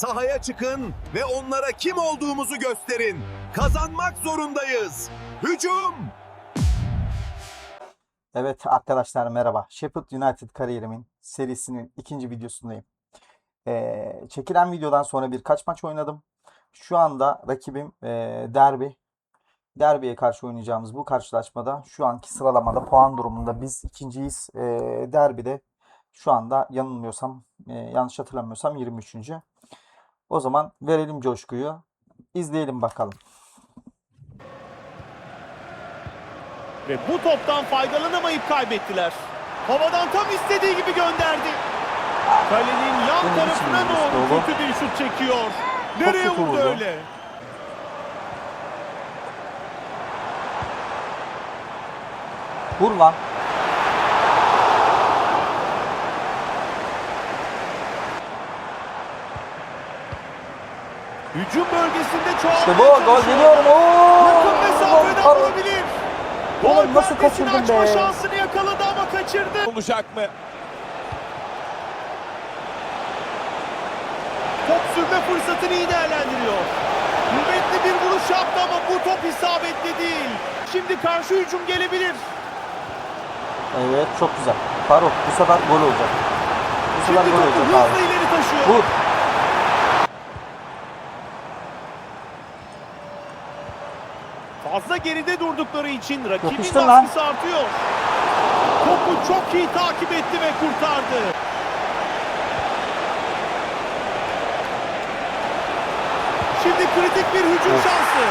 Sahaya çıkın ve onlara kim olduğumuzu gösterin. Kazanmak zorundayız. Hücum! Evet arkadaşlar merhaba. Sheffield United kariyerimin serisinin ikinci videosundayım. Ee, çekilen videodan sonra birkaç maç oynadım. Şu anda rakibim e, Derby. Derby'ye karşı oynayacağımız bu karşılaşmada şu anki sıralamada puan durumunda biz ikinciyiz. E, Derby'de şu anda yanılmıyorsam e, yanlış hatırlamıyorsam 23. O zaman verelim coşkuyu. İzleyelim bakalım. Ve bu toptan faydalanamayıp kaybettiler. Havadan tam istediği gibi gönderdi. Kalenin yan Bunun tarafına doğru kötü bir şut çekiyor. Nereye vurdu. öyle? Vur lan. Hücum bölgesinde çoğalmaya İşte bu gol geliyorum. Oo! Yakın mesafeden Gol, vurabilir. Gol nasıl kaçırdın açma be? şansını yakaladı ama kaçırdı. Olacak mı? Top sürme fırsatını iyi değerlendiriyor. Kuvvetli bir vuruş yaptı ama bu top isabetli değil. Şimdi karşı hücum gelebilir. Evet çok güzel. Faruk bu sefer gol olacak. Bu Şimdi sefer gol topu olacak abi. hızla ileri taşıyor. Vur. Fazla geride durdukları için rakibin Yapıştır lan. baskısı artıyor. Topu çok iyi takip etti ve kurtardı. Şimdi kritik bir hücum Evet. şansı.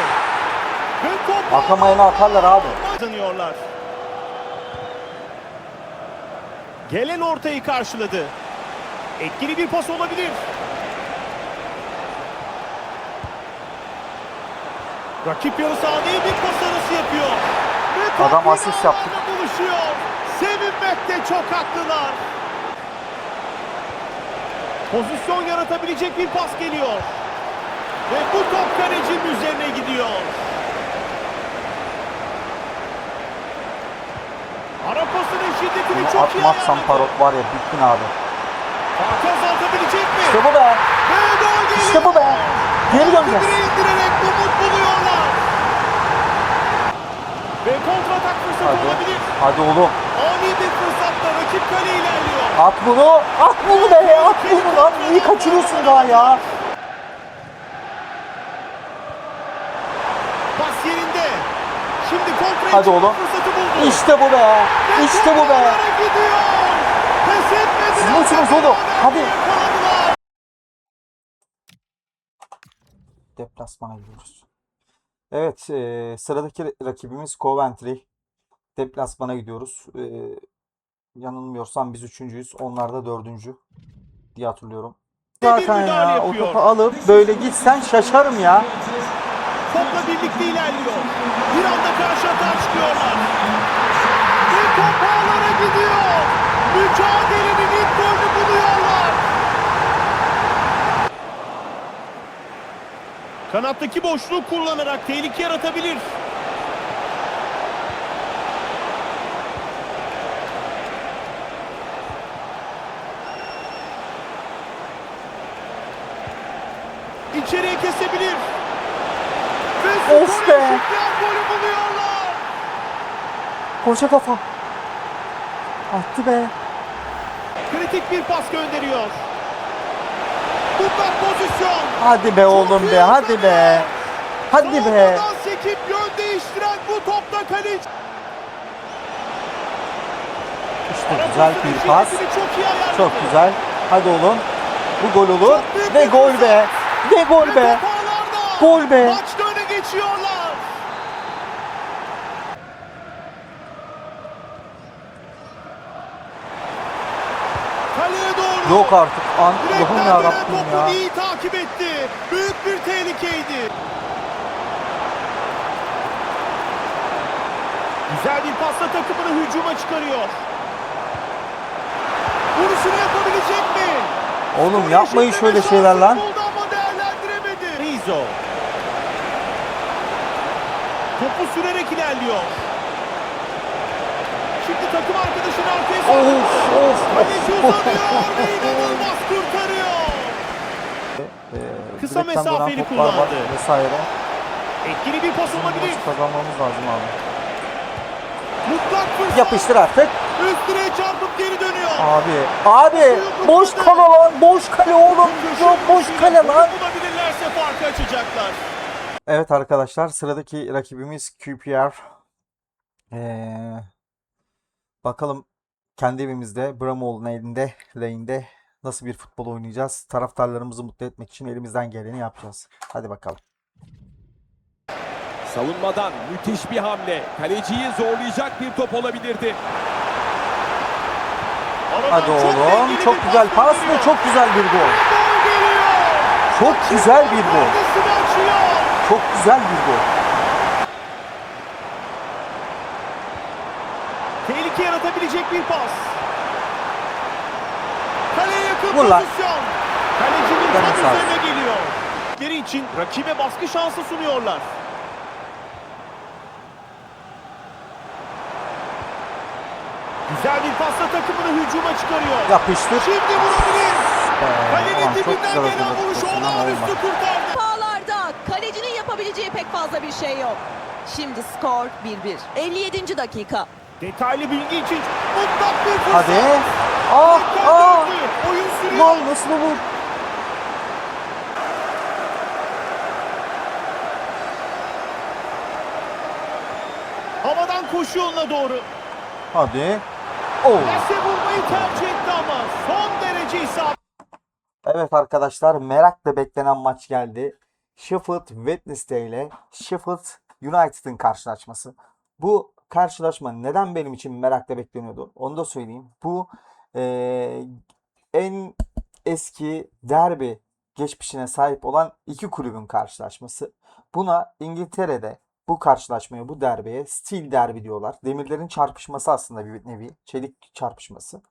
Ve topu atarlar abi. kazanıyorlar. Gelen ortayı karşıladı. Etkili bir pas olabilir. Rakip yarı sahada iyi bir pas arası yapıyor. Ve Adam asist yaptı. buluşuyor. Sevinmekte çok haklılar. Pozisyon yaratabilecek bir pas geliyor. Ve bu top kalecinin üzerine gidiyor. Ara pasının şiddetini Bunu çok iyi atmazsam ayarladı. Faruk var ya bittin abi. Farkı azaltabilecek mi? İşte bu be. İşte bu be. Geri döneceğiz. Ve kontratak fırsatı Hadi. olabilir. Hadi oğlum. Ani bir fırsatla rakip kale ilerliyor. At bunu. At bunu be. At bunu lan. Niye kaçırıyorsun daha ya? Pas yerinde. Şimdi kontra Hadi oğlum. fırsatı buldu. İşte bu be. Ve İşte bu be. gidiyor. Pes etmediler. Nasılsınız oğlum? Hadi. Deplasmana gidiyoruz. Evet, e, sıradaki rakibimiz Coventry. Deplasmana gidiyoruz. E, yanılmıyorsam biz üçüncüyüz. Onlar da dördüncü diye hatırlıyorum. Müdahale ya o topu alıp böyle gitsen şaşarım ya. Topla birlikte ilerliyor. Bir anda karşı atağa çıkıyorlar. Ve top ağlara gidiyor. Mücadelenin ilk golünü buluyorlar. Kanattaki boşluğu kullanarak tehlike yaratabilir. İçeriye kesebilir. Ve Of be. golü buluyorlar. Koşa kafa. Attı be. Kritik bir pas gönderiyor. Mutlak pozisyon. Hadi be oğlum be. Hadi be. Hadi be. Sekip yön değiştiren bu topta kaleci. İşte güzel bir pas. Çok güzel. Hadi oğlum. Bu gol olur. Ve gol be. Ve gol be. Gol be. Maçta öne geçiyorlar. Kaleye doğru. Yok artık. An Allah'ım ya Rabbim ya. iyi takip etti. Büyük bir tehlikeydi. Güzel bir pasla takımını hücuma çıkarıyor. Vuruşunu yapabilecek mi? Oğlum yapmayın şöyle şeyler lan. Buldu ama değerlendiremedi. Rizzo. Topu sürerek ilerliyor. Şimdi takım arkadaşını arkaya of. Kaleci uzanıyor ve inanılmaz kurtarıyor. e, Kısa mesafeli var kullandı. vesaire. Etkili bir pas olabilir. kazanmamız lazım abi. Mutlak fırsat. Yapıştır artık. Üst direğe çarpıp geri dönüyor. Abi. Abi. Boş kale lan. Boş kale oğlum. Yok boş kale lan. Bulabilirlerse farkı açacaklar. Evet arkadaşlar sıradaki rakibimiz QPR. Ee, bakalım kendi evimizde Bramall Lane'de, Lane'de nasıl bir futbol oynayacağız. Taraftarlarımızı mutlu etmek için elimizden geleni yapacağız. Hadi bakalım. Savunmadan müthiş bir hamle. Kaleciyi zorlayacak bir top olabilirdi. Hadi oğlum. Çok güzel pas ve çok güzel bir gol. Çok güzel bir gol. Çok güzel bir gol. Tehlike yaratabilecek bir pas. Kaleye yakın Vur lan. pozisyon. Kalecinin tam üzerine geliyor. Geri için rakibe baskı şansı sunuyorlar. Güzel bir pasla takımını hücuma çıkarıyor. Yapıştır. Şimdi vurabilir. Ee, Kalenin dibinden gelen Kesinlikle olağanüstü kurtardı. Sağlarda kalecinin yapabileceği pek fazla bir şey yok. Şimdi skor 1-1. 57. dakika. Detaylı bilgi için mutlak bir fırsat. Hadi. Ah ah. Oyun sürüyor. Lan nasıl vur? Havadan koşu yoluna doğru. Hadi. Oh. Plase vurmayı tercih etti ama son derece isabet. Evet arkadaşlar merakla beklenen maç geldi. Sheffield Wednesday ile Sheffield United'ın karşılaşması. Bu karşılaşma neden benim için merakla bekleniyordu? Onu da söyleyeyim. Bu eee, en eski derbi geçmişine sahip olan iki kulübün karşılaşması. Buna İngiltere'de bu karşılaşmaya, bu derbiye Steel Derbi diyorlar. Demirlerin çarpışması aslında bir nevi. Çelik çarpışması.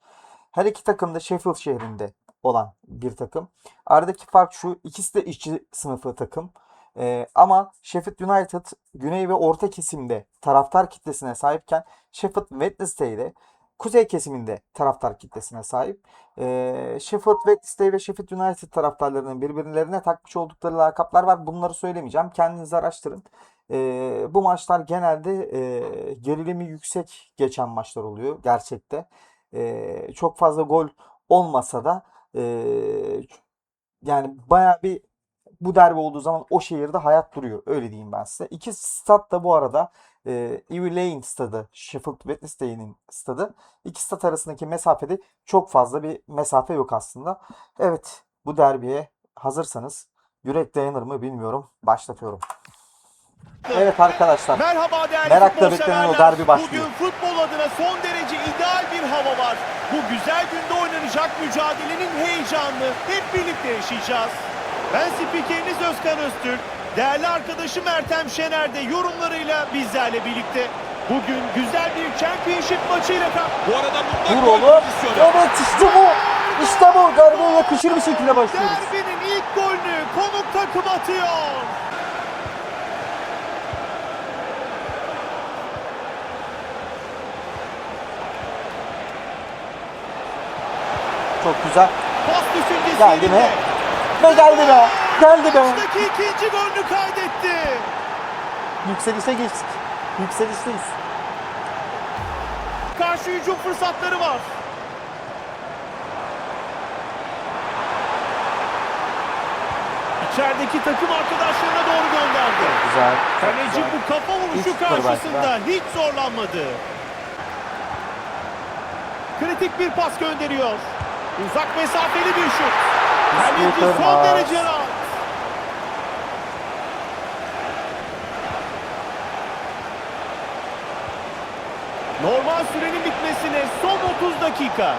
Her iki takım da Sheffield şehrinde olan bir takım. Aradaki fark şu, ikisi de işçi sınıfı takım. Ee, ama Sheffield United güney ve orta kesimde taraftar kitlesine sahipken Sheffield Wednesday de kuzey kesiminde taraftar kitlesine sahip. Ee, Sheffield Wednesday ve Sheffield United taraftarlarının birbirlerine takmış oldukları lakaplar var. Bunları söylemeyeceğim. Kendiniz araştırın. Ee, bu maçlar genelde e, gerilimi yüksek geçen maçlar oluyor gerçekte. Ee, çok fazla gol olmasa da e, yani baya bir bu derbi olduğu zaman o şehirde hayat duruyor. Öyle diyeyim ben size. İki stat da bu arada e, Ivy Lane stadı, Sheffield Wednesday'nin stadı. İki stat arasındaki mesafede çok fazla bir mesafe yok aslında. Evet, bu derbiye hazırsanız yürek dayanır mı bilmiyorum. Başlatıyorum. Evet arkadaşlar. Merhaba değerli Merakla beklenen o derbi başlıyor. Bugün futbol adına son derece ideal bir hava var. Bu güzel günde oynanacak mücadelenin heyecanını hep birlikte yaşayacağız. Ben spikeriniz Özkan Öztürk. Değerli arkadaşım Ertem Şener de yorumlarıyla bizlerle birlikte. Bugün güzel bir championship maçıyla kal- Bu arada mutlak oğlum. Evet işte bu. İşte bu. Derbiye yakışır bir şekilde başlıyoruz. Derbinin ilk golünü konuk takım atıyor. Çok güzel. Pas düşüncesi Geldi mi? Ve geldi be. Geldi be. Maçtaki ikinci golünü kaydetti. Yükselişe geçtik. Yükselişteyiz. Karşı hücum fırsatları var. İçerideki takım arkadaşlarına doğru gönderdi. Güzel. Kaleci bu kafa vuruşu Hiç karşısında hiç zorlanmadı. Kritik bir pas gönderiyor. Uzak mesafeli bir şut. Kaleci son derece rahat. Normal sürenin bitmesine son 30 dakika.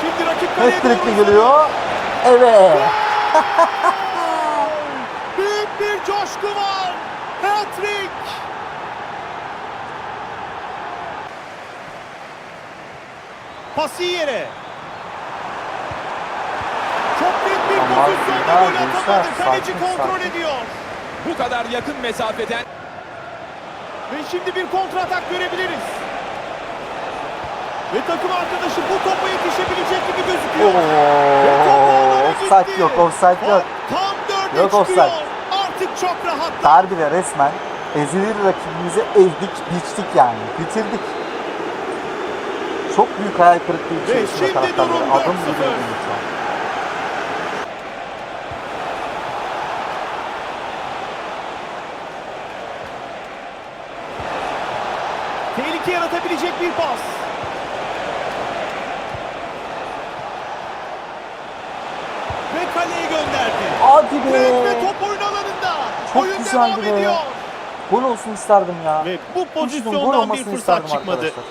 Şimdi rakip kaleye doğru geliyor? Evet. Büyük bir coşku var. Hat-trick. Pası yere. Çok büyük bir Aman pozisyonda gol atamadı. Kaleci sakin, kontrol sakin. ediyor. Bu kadar yakın mesafeden Ve şimdi bir kontratak görebiliriz. Ve takım arkadaşı bu topa yetişebilecek gibi gözüküyor. Oo, Offside yok, offside yok. Tam dörde Yok çıkıyor. offside. Artık çok rahat. Derbide resmen ezilir rakibimizi ezdik, biçtik yani. Bitirdik. Çok büyük hayal kırıklığı içerisinde durum Adım 4-0. gibi değil şu an. Tehlike yaratabilecek bir pas. Ve kaleye gönderdi. Hadi Fred ve be! top oyun alanında. Çok Oyun güzeldi devam be. ediyor. Gol olsun isterdim ya. Ve bu pozisyondan bir fırsat isterdim çıkmadı. arkadaşlar.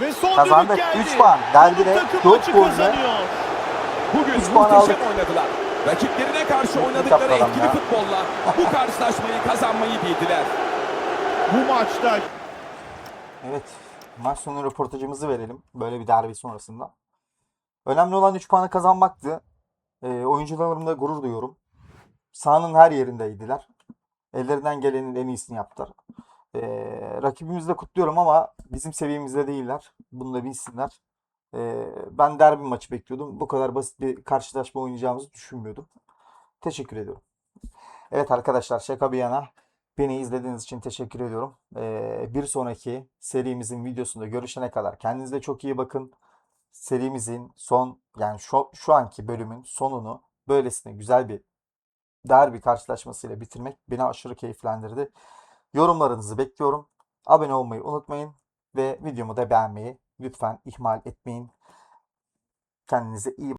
Ve son Kazandık. düdük geldi. 3 puan. Derbide Konuk takım 4 maçı golle. Bugün muhteşem aldık. oynadılar. Rakiplerine karşı oynadıkları etkili ya. futbolla bu karşılaşmayı kazanmayı bildiler. Bu maçta Evet. Maç sonu röportajımızı verelim. Böyle bir derbi sonrasında. Önemli olan 3 puanı kazanmaktı. E, oyuncularımla gurur duyuyorum. Sahanın her yerindeydiler. Ellerinden gelenin en iyisini yaptılar. E, rakibimizi de kutluyorum ama bizim seviyemizde değiller. Bunu da bilsinler. E, ben derbi maçı bekliyordum. Bu kadar basit bir karşılaşma oynayacağımızı düşünmüyordum. Teşekkür ediyorum. Evet arkadaşlar şaka bir yana. Beni izlediğiniz için teşekkür ediyorum. Ee, bir sonraki serimizin videosunda görüşene kadar kendinize çok iyi bakın. Serimizin son yani şu, şu anki bölümün sonunu böylesine güzel bir derbi karşılaşmasıyla bitirmek beni aşırı keyiflendirdi. Yorumlarınızı bekliyorum. Abone olmayı unutmayın ve videomu da beğenmeyi lütfen ihmal etmeyin. Kendinize iyi